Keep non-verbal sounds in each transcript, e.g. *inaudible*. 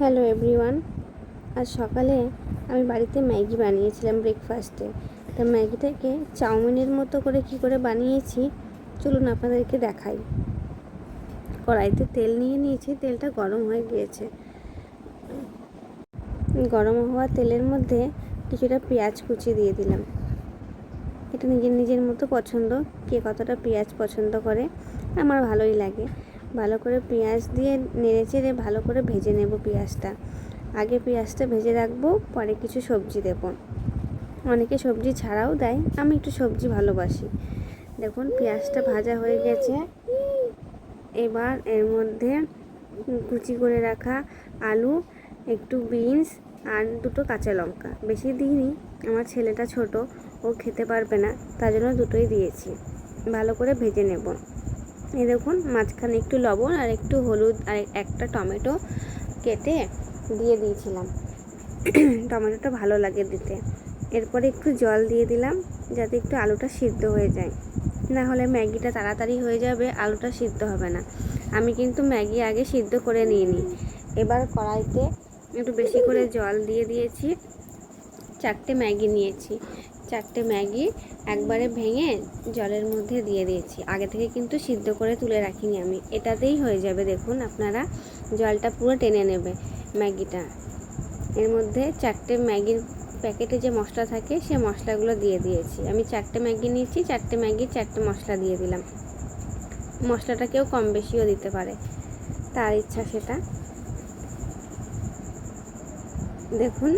Hello everyone আজ সকালে আমি বাড়িতে ম্যাগি বানিয়েছিলাম ব্রেকফাস্টে তা ম্যাগিটাকে চাউমিনের মতো করে কি করে বানিয়েছি, চলুন আপনাদেরকে দেখাই। কড়াইতে তেল নিয়ে নিয়েছি, তেলটা গরম হয়ে গিয়েছে। গরম হওয়া তেলের মধ্যে কিছুটা পেঁয়াজ কুচি দিয়ে দিলাম। এটা নিজের নিজের মতো পছন্দ, কে কতটা পেঁয়াজ পছন্দ করে, আমার ভালোই লাগে। ভালো করে পেঁয়াজ দিয়ে নেড়ে চেড়ে ভালো করে ভেজে নেব পেঁয়াজটা। আগে পেঁয়াজটা ভেজে রাখব, পরে কিছু সবজি দেব। অনেকে সবজি ছাড়াও দেয়, আমি একটু সবজি ভালোবাসি। দেখুন, পেঁয়াজটা ভাজা হয়ে গেছে। এবার এর মধ্যে কুচি করে রাখা আলু, একটু বিনস আর দুটো কাঁচা লঙ্কা। বেশি দিইনি, আমার ছেলেটা ছোট, ও খেতে পারবে না, তার জন্য দুটোই দিয়েছি। ভালো করে ভেজে নেব। এই দেখুন, মাঝখানে একটু লবণ আর একটু হলুদ আর একটা টমেটো কেটে দিয়ে দিয়েছিলাম। *clears throat* টমেটোটা ভালো লাগে দিতে। এরপরে একটু জল দিয়ে দিলাম, যাতে একটু আলুটা সিদ্ধ হয়ে যায়। না হলে ম্যাগিটা তাড়াতাড়ি হয়ে যাবে, আলুটা সিদ্ধ হবে না। আমি কিন্তু ম্যাগি আগে সিদ্ধ করে নিয়ে নিই এবার কড়াইতে একটু বেশি করে জল দিয়ে দিয়েছি। চারটে ম্যাগি নিয়েছি। চারটে ম্যাগি একবারে ভেঙে জলের মধ্যে দিয়ে দিয়েছি। আগে থেকে কিন্তু সিদ্ধ করে তুলে রাখিনি আমি। এটাতেই হয়ে যাবে দেখুন, আপনারা জলটা পুরো টেনে নেবে ম্যাগিটা। এর মধ্যে চারটে ম্যাগির প্যাকেটে যে মশলা থাকে, সে মশলাগুলো দিয়ে দিয়েছি। আমি চারটে ম্যাগি নিয়েছি, চারটে ম্যাগি চারটে মশলা দিয়ে দিলাম। মশলাটা কেউ কম বেশিও দিতে পারে, তার ইচ্ছা সেটা। দেখুন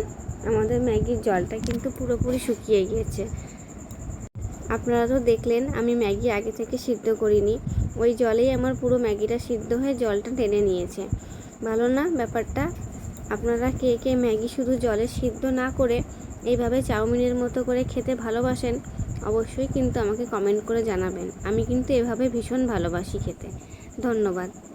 আমাদের ম্যাগির জলটা কিন্তু পুরোপুরি শুকিয়ে গিয়েছে। আপনারা তো দেখলেন, আমি ম্যাগি আগে থেকে সিদ্ধ করিনি। ওই জলেই আমার পুরো ম্যাগিটা সিদ্ধ হয়ে জলটা টেনে নিয়েছে। ভালো না ব্যাপারটা? আপনারা কে কে ম্যাগি শুধু জলে সিদ্ধ না করে এইভাবে চাউমিনের মতো করে খেতে ভালোবাসেন, অবশ্যই কিন্তু আমাকে কমেন্ট করে জানাবেন। আমি কিন্তু এভাবে ভীষণ ভালোবাসি খেতে। ধন্যবাদ।